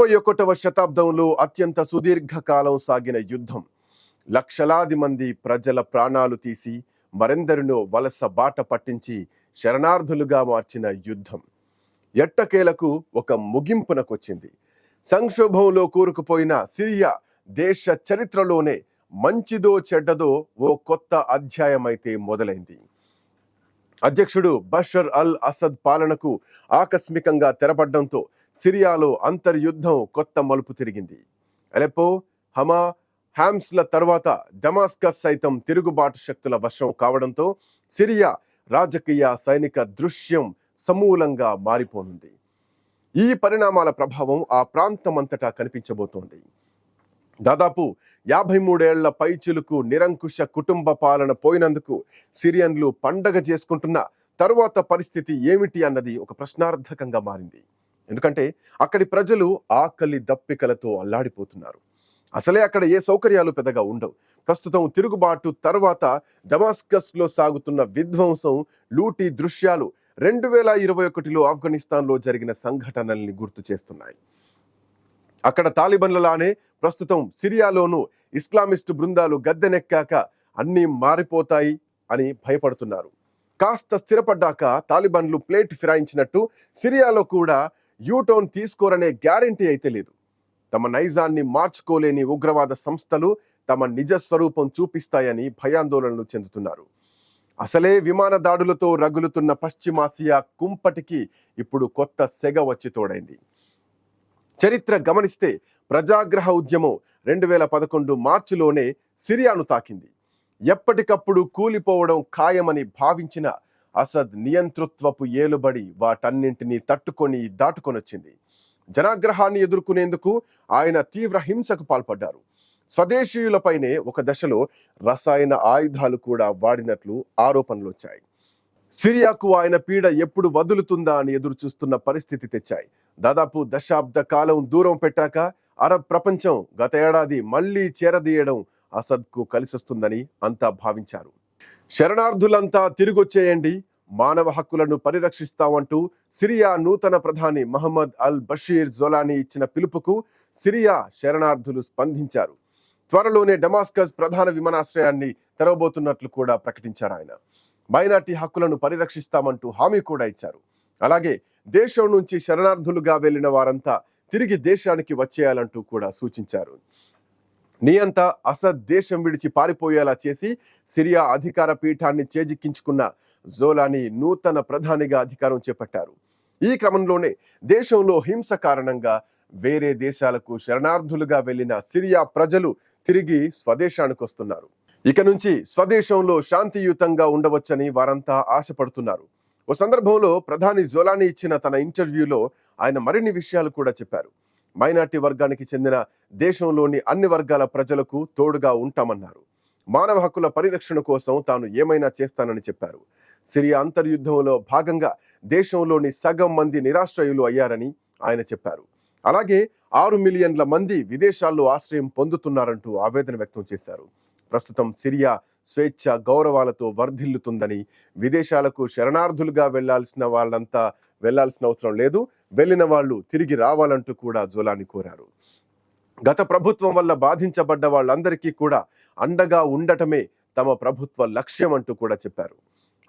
ఇరవై ఒకటవ శతాబ్దంలో అత్యంత సుదీర్ఘకాలం సాగిన యుద్ధం. లక్షలాది మంది ప్రజల ప్రాణాలు తీసి మరెందరినో వలస బాట పట్టించి శరణార్థులుగా మార్చిన యుద్ధం. ఎట్టకేలకు ఒక ముగింపునకొచ్చింది. సంక్షోభంలో కూరుకుపోయిన సిరియా దేశ చరిత్రలోనే మంచిదో చెడ్డదో ఓ కొత్త అధ్యాయమైతే మొదలైంది. అధ్యక్షుడు బషర్ అల్ అసద్ పాలనకు ఆకస్మికంగా తెరపడ్డంతో సిరియాలో అంతర్యుద్ధం కొత్త మలుపు తిరిగింది. అలెపో హమా హామ్స్ల తర్వాత డమాస్కస్ సైతం తిరుగుబాటు శక్తుల వర్షం కావడంతో సిరియా రాజకీయ సైనిక దృశ్యం సమూలంగా మారిపోనుంది. ఈ పరిణామాల ప్రభావం ఆ ప్రాంతమంతటా కనిపించబోతోంది. దాదాపు యాభై మూడేళ్ళ పైచులకు నిరంకుశ కుటుంబ పాలన పోయినందుకు సిరియన్లు పండగ చేసుకుంటున్న తరువాత పరిస్థితి ఏమిటి అన్నది ఒక ప్రశ్నార్థకంగా మారింది. ఎందుకంటే అక్కడి ప్రజలు ఆకలి దప్పికలతో అల్లాడిపోతున్నారు. అసలే అక్కడ ఏ సౌకర్యాలు పెద్దగా ఉండవు. ప్రస్తుతం తిరుగుబాటు తర్వాత డమాస్కస్లో సాగుతున్న విధ్వంసం లూటీ దృశ్యాలు రెండు వేల ఇరవై ఒకటిలో ఆఫ్ఘనిస్తాన్లో జరిగిన సంఘటనల్ని గుర్తు చేస్తున్నాయి. అక్కడ తాలిబన్లలానే ప్రస్తుతం సిరియాలోనూ ఇస్లామిస్టు బృందాలు గద్దెనెక్కాక అన్నీ మారిపోతాయి అని భయపడుతున్నారు. కాస్త స్థిరపడ్డాక తాలిబన్లు ప్లేట్ ఫిరాయించినట్టు సిరియాలో కూడా యూటోన్ తీసుకోరనే గ్యారంటీ అయితే లేదు. తమ నైజాన్ని మార్చుకోలేని ఉగ్రవాద సంస్థలు తమ నిజ స్వరూపం చూపిస్తాయని భయాందోళనలు చెందుతున్నారు. అసలే విమాన దాడులతో రగులుతున్న పశ్చిమాసియా కుంపటికి ఇప్పుడు కొత్త సెగ వచ్చి తోడైంది. చరిత్ర గమనిస్తే ప్రజాగ్రహ ఉద్యమం రెండు వేల పదకొండు మార్చిలోనే సిరియాను తాకింది. ఎప్పటికప్పుడు కూలిపోవడం ఖాయమని భావించిన అసద్ నియంతృత్వపు ఏలుబడి వాటన్నింటినీ తట్టుకొని దాటుకొనొచ్చింది. జనాగ్రహాన్ని ఎదుర్కొనేందుకు ఆయన తీవ్ర హింసకు పాల్పడ్డారు. స్వదేశీయులపైనే ఒక దశలో రసాయన ఆయుధాలు కూడా వాడినట్లు ఆరోపణలు వచ్చాయి సిరియాకు ఆయన పీడ ఎప్పుడు వదులుతుందా అని ఎదురు చూస్తున్న పరిస్థితి తెచ్చాయి. దాదాపు దశాబ్ద కాలం దూరం పెట్టాక అరబ్ ప్రపంచం గత ఏడాది మళ్ళీ చేరదీయడం అసద్కు కలిసొస్తుందని అంతా భావించారు. శరణార్థులంతా తిరిగొచ్చేయండి. మానవ హక్కులను పరిరక్షిస్తామంటూ సిరియా నూతన ప్రధాని మహమ్మద్ అల్ బషీర్ జోలానీ ఇచ్చిన పిలుపుకు సిరియా శరణార్థులు స్పందించారు. త్వరలోనే డమాస్కస్ ప్రధాన విమానాశ్రయాన్ని తెరవబోతున్నట్లు కూడా ప్రకటించారు ఆయన. మైనార్టీ హక్కులను పరిరక్షిస్తామంటూ హామీ కూడా ఇచ్చారు. అలాగే దేశం నుంచి శరణార్థులుగా వెళ్ళిన వారంతా తిరిగి దేశానికి వచ్చేయాలంటూ కూడా సూచించారు. నియంత అసద్ దేశం విడిచి పారిపోయేలా చేసి సిరియా అధికార పీఠాన్ని చేజిక్కించుకున్న జోలాని నూతన ప్రధానిగా అధికారం చేపట్టారు. ఈ క్రమంలోనే దేశంలో హింస కారణంగా వేరే దేశాలకు శరణార్థులుగా వెళ్ళిన సిరియా ప్రజలు తిరిగి స్వదేశానికి వస్తున్నారు. ఇక నుంచి స్వదేశంలో శాంతియుతంగా ఉండవచ్చని వారంతా ఆశపడుతున్నారు. ఓ సందర్భంలో ప్రధాని జోలాని ఇచ్చిన తన ఇంటర్వ్యూలో ఆయన మరిన్ని విషయాలు కూడా చెప్పారు. మైనార్టీ వర్గానికి చెందిన దేశంలోని అన్ని వర్గాల ప్రజలకు తోడుగా ఉంటామన్నారు. మానవ హక్కుల పరిరక్షణ కోసం తాను ఏమైనా చేస్తానని చెప్పారు. సిరియా అంతర్యుద్ధంలో భాగంగా దేశంలోని సగం మంది నిరాశ్రయులు అయ్యారని ఆయన చెప్పారు. అలాగే ఆరు మిలియన్ల మంది విదేశాల్లో ఆశ్రయం పొందుతున్నారంటూ ఆవేదన వ్యక్తం చేశారు. ప్రస్తుతం సిరియా స్వేచ్ఛ గౌరవాలతో వర్ధిల్లుతుందని విదేశాలకు శరణార్థులుగా వెళ్ళాల్సిన వాళ్ళంతా వెళ్ళాల్సిన అవసరం లేదు. వెళ్ళిన వాళ్ళు తిరిగి రావాలంటూ కూడా జోలాని కోరారు. గత ప్రభుత్వం వల్ల బాధించబడ్డ వాళ్ళందరికీ కూడా అండగా ఉండటమే తమ ప్రభుత్వ లక్ష్యం అంటూ కూడా చెప్పారు.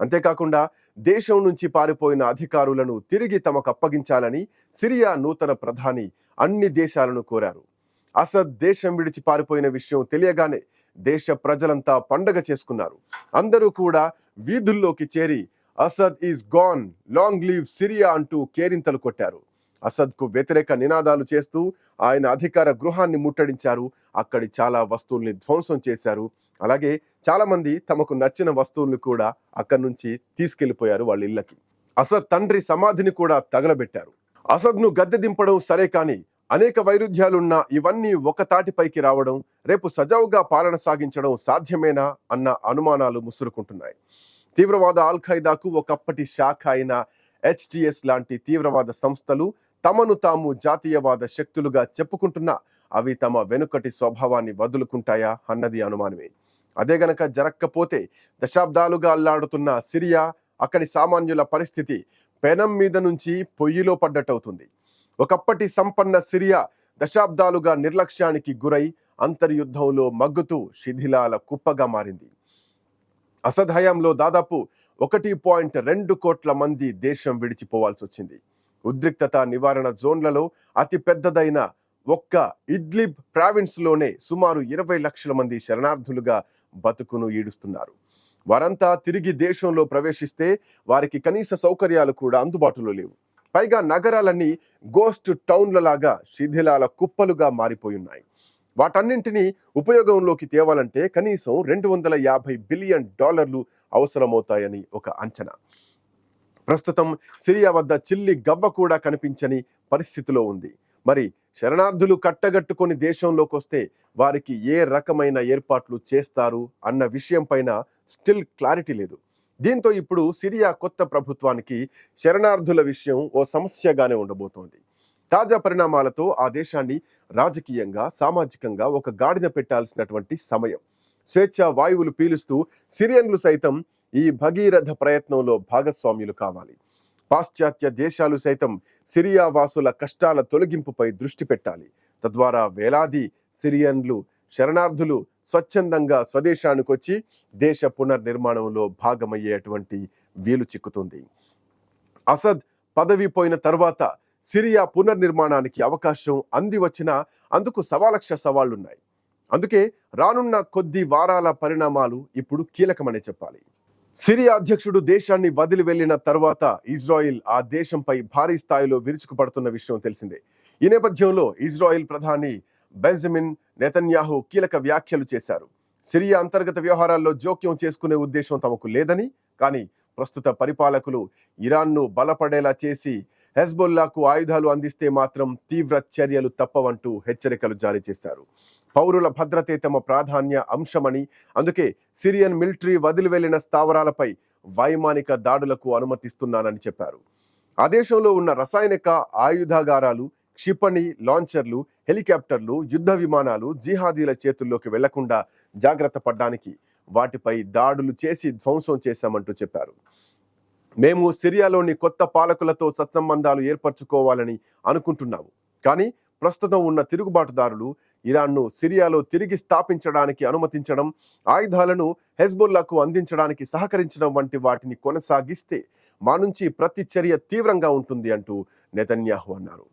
అంతేకాకుండా దేశం నుంచి పారిపోయిన అధికారులను తిరిగి తమకు అప్పగించాలని సిరియా నూతన ప్రధాని అన్ని దేశాలను కోరారు. అసద్ దేశం విడిచి పారిపోయిన విషయం తెలియగానే దేశ ప్రజలంతా పండగ చేసుకున్నారు. అందరూ కూడా వీధుల్లోకి చేరి Assad is gone. Long live Syria అంటూ కేరింతలు కొట్టారు. అసద్కు వ్యతిరేక నినాదాలు చేస్తూ ఆయన అధికార గృహాన్ని ముట్టడించారు. అక్కడి చాలా వస్తువుల్ని ధ్వంసం చేశారు. అలాగే చాలామంది తమకు నచ్చిన వస్తువుల్ని కూడా అక్కడి నుంచి తీసుకెళ్ళిపోయారు వాళ్ళ ఇళ్ళకి. అసద్ తండ్రి సమాధిని కూడా తగలబెట్టారు. అసద్ను గద్దె దింపడం సరే కానీ అనేక వైరుధ్యాలున్న ఇవన్నీ ఒక తాటిపైకి రావడం రేపు సజావుగా పాలన సాగించడం సాధ్యమేనా అన్న అనుమానాలు ముసురుకుంటున్నాయి. తీవ్రవాద ఆల్ ఖైదాకు ఒకప్పటి శాఖ అయిన హెచ్టిఎస్ లాంటి తీవ్రవాద సంస్థలు తమను తాము జాతీయవాద శక్తులుగా చెప్పుకుంటున్నా అవి తమ వెనుకటి స్వభావాన్ని వదులుకుంటాయా అన్నది అనుమానమే. అదే గనక జరక్కపోతే దశాబ్దాలుగా అల్లాడుతున్న సిరియా అక్కడి సామాన్యుల పరిస్థితి పెనం మీద నుంచి పొయ్యిలో పడ్డట్టవుతుంది ఒకప్పటి సంపన్న సిరియా దశాబ్దాలుగా నిర్లక్ష్యానికి గురై అంతర్యుద్ధంలో మగ్గుతూ శిథిలాల కుప్పగా మారింది. అసద్ హయాంలో దాదాపు ఒకటి పాయింట్ రెండు కోట్ల మంది దేశం విడిచిపోవాల్సి వచ్చింది. ఉద్రిక్తత నివారణ జోన్లలో అతి పెద్దదైన ఒక్క ఇద్లిబ్ ప్రావిన్స్లోనే సుమారు ఇరవై లక్షల మంది శరణార్థులుగా బతుకును ఈడుస్తున్నారు. వారంతా తిరిగి దేశంలో ప్రవేశిస్తే వారికి కనీస సౌకర్యాలు కూడా అందుబాటులో లేవు. పైగా నగరాలన్నీ గోస్ట్ టౌన్ల లాగా శిథిలాల కుప్పలుగా మారిపోయి ఉన్నాయి. వాటన్నింటినీ ఉపయోగంలోకి తేవాలంటే కనీసం రెండు వందల యాభై బిలియన్ డాలర్లు అవసరమవుతాయని ఒక అంచనా. ప్రస్తుతం సిరియా వద్ద చిల్లి గవ్వ కూడా కనిపించని పరిస్థితిలో ఉంది. మరి శరణార్థులు కట్టగట్టుకొని దేశంలోకి వస్తే వారికి ఏ రకమైన ఏర్పాట్లు చేస్తారు అన్న విషయం పైన స్టిల్ క్లారిటీ లేదు. దీంతో ఇప్పుడు సిరియా కొత్త ప్రభుత్వానికి శరణార్థుల విషయం ఓ సమస్యగానే ఉండబోతోంది. తాజా పరిణామాలతో ఆ దేశాన్ని రాజకీయంగా సామాజికంగా ఒక గాడిన పెట్టాల్సినటువంటి సమయం. స్వేచ్ఛ వాయువులు పీలుస్తూ సిరియన్లు సైతం ఈ భగీరథ ప్రయత్నంలో భాగస్వామ్యులు కావాలి. పాశ్చాత్య దేశాలు సైతం సిరియా వాసుల కష్టాల తొలగింపుపై దృష్టి పెట్టాలి. తద్వారా వేలాది సిరియన్లు శరణార్థులు స్వచ్ఛందంగా స్వదేశానికి వచ్చి దేశ పునర్నిర్మాణంలో భాగమయ్యేటువంటి వీలు చిక్కుతుంది. అసద్ పదవి పోయిన తర్వాత సిరియా పునర్నిర్మాణానికి అవకాశం అంది వచ్చినా అందుకు సవాలక్ష సవాళ్ళున్నాయి అందుకే రానున్న కొద్ది వారాల పరిణామాలు ఇప్పుడు కీలకమనే చెప్పాలి. సిరియా అధ్యక్షుడు దేశాన్ని వదిలి వెళ్ళిన తర్వాత ఇజ్రాయిల్ ఆ దేశంపై భారీ స్థాయిలో విరుచుకుపడుతున్న విషయం తెలిసిందే. ఈ నేపథ్యంలో ఇజ్రాయిల్ ప్రధాని బెంజమిన్ నెతన్యాహు కీలక వ్యాఖ్యలు చేశారు. సిరియా అంతర్గత వ్యవహారాల్లో జోక్యం చేసుకునే ఉద్దేశం తమకు లేదని కానీ ప్రస్తుత పరిపాలకులు ఇరాన్ను బలపడేలా చేసి హెజ్బుల్లాకు ఆయుధాలు అందిస్తే మాత్రం తీవ్ర చర్యలు తప్పవంటూ హెచ్చరికలు జారీ చేశారు. పౌరుల భద్రతే తమ ప్రాధాన్య అంశమని అందుకే సిరియన్ మిలిటరీ వదిలి వెళ్ళిన స్థావరాలపై వైమానిక దాడులకు అనుమతిస్తున్నానని చెప్పారు. ఆ దేశంలో ఉన్న రసాయనిక ఆయుధాగారాలు క్షిపణి లాంచర్లు హెలికాప్టర్లు యుద్ధ విమానాలు జిహాదీల చేతుల్లోకి వెళ్ళకుండా జాగ్రత్త పడ్డానికి వాటిపై దాడులు చేసి ధ్వంసం చేశామంటూ చెప్పారు. మేము సిరియాలోని కొత్త పాలకులతో సత్సంబంధాలు ఏర్పరచుకోవాలని అనుకుంటున్నాము. కానీ ప్రస్తుతం ఉన్న తిరుగుబాటుదారులు ఇరాన్ను సిరియాలో తిరిగి స్థాపించడానికి అనుమతించడం ఆయుధాలను హెజ్బుల్లాకు అందించడానికి సహకరించడం వంటి వాటిని కొనసాగిస్తే మా నుంచి ప్రతి చర్య తీవ్రంగా ఉంటుంది అంటూ నెతన్యాహు అన్నారు.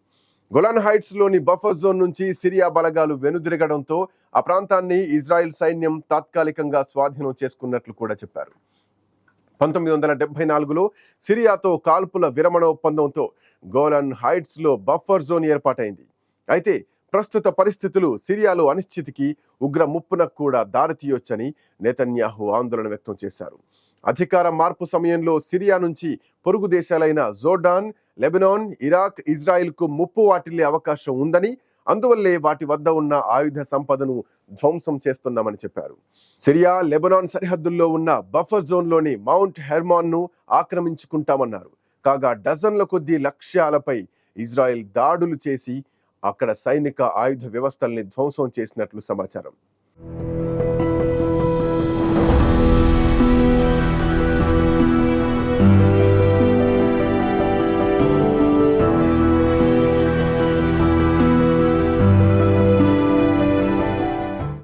గొలాన్ హైట్స్లోని బఫర్ జోన్ నుంచి సిరియా బలగాలు వెనుదిరగడంతో ఆ ప్రాంతాన్ని ఇజ్రాయెల్ సైన్యం తాత్కాలికంగా స్వాధీనం చేసుకున్నట్లు కూడా చెప్పారు. పంతొమ్మిది వందల డెబ్బై నాలుగులో సిరియాతో కాల్పుల విరమణ ఒప్పందంతో గోలన్ హైట్స్లో బఫర్ జోన్ ఏర్పాటైంది. అయితే ప్రస్తుత పరిస్థితులు సిరియాలో అనిశ్చితికి ఉగ్ర ముప్పునకు కూడా దారితీయొచ్చని నేతన్యాహు ఆందోళన వ్యక్తం చేశారు. అధికార మార్పు సమయంలో సిరియా నుంచి పొరుగు దేశాలైన జోర్డాన్ లెబనాన్ ఇరాక్ ఇజ్రాయిల్కు ముప్పు వాటిల్లే అవకాశం ఉందని అందువల్లే వాటి వద్ద ఉన్న ఆయుధ సంపదను ధ్వంసం చేస్తున్నామని చెప్పారు. సిరియా లెబనాన్ సరిహద్దుల్లో ఉన్న బఫర్ జోన్లోని మౌంట్ హెర్మాన్ను ఆక్రమించుకుంటామన్నారు. కాగా డజన్ల కొద్దీ లక్ష్యాలపై ఇజ్రాయెల్ దాడులు చేసి అక్కడ సైనిక ఆయుధ వ్యవస్థల్ని ధ్వంసం చేసినట్లు సమాచారం.